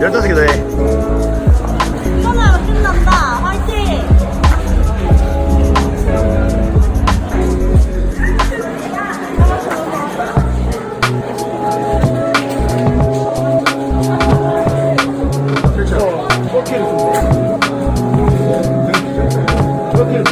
열다섯 개더 해. 이거나 끝난다. 화이팅! 그렇죠. 꺾기를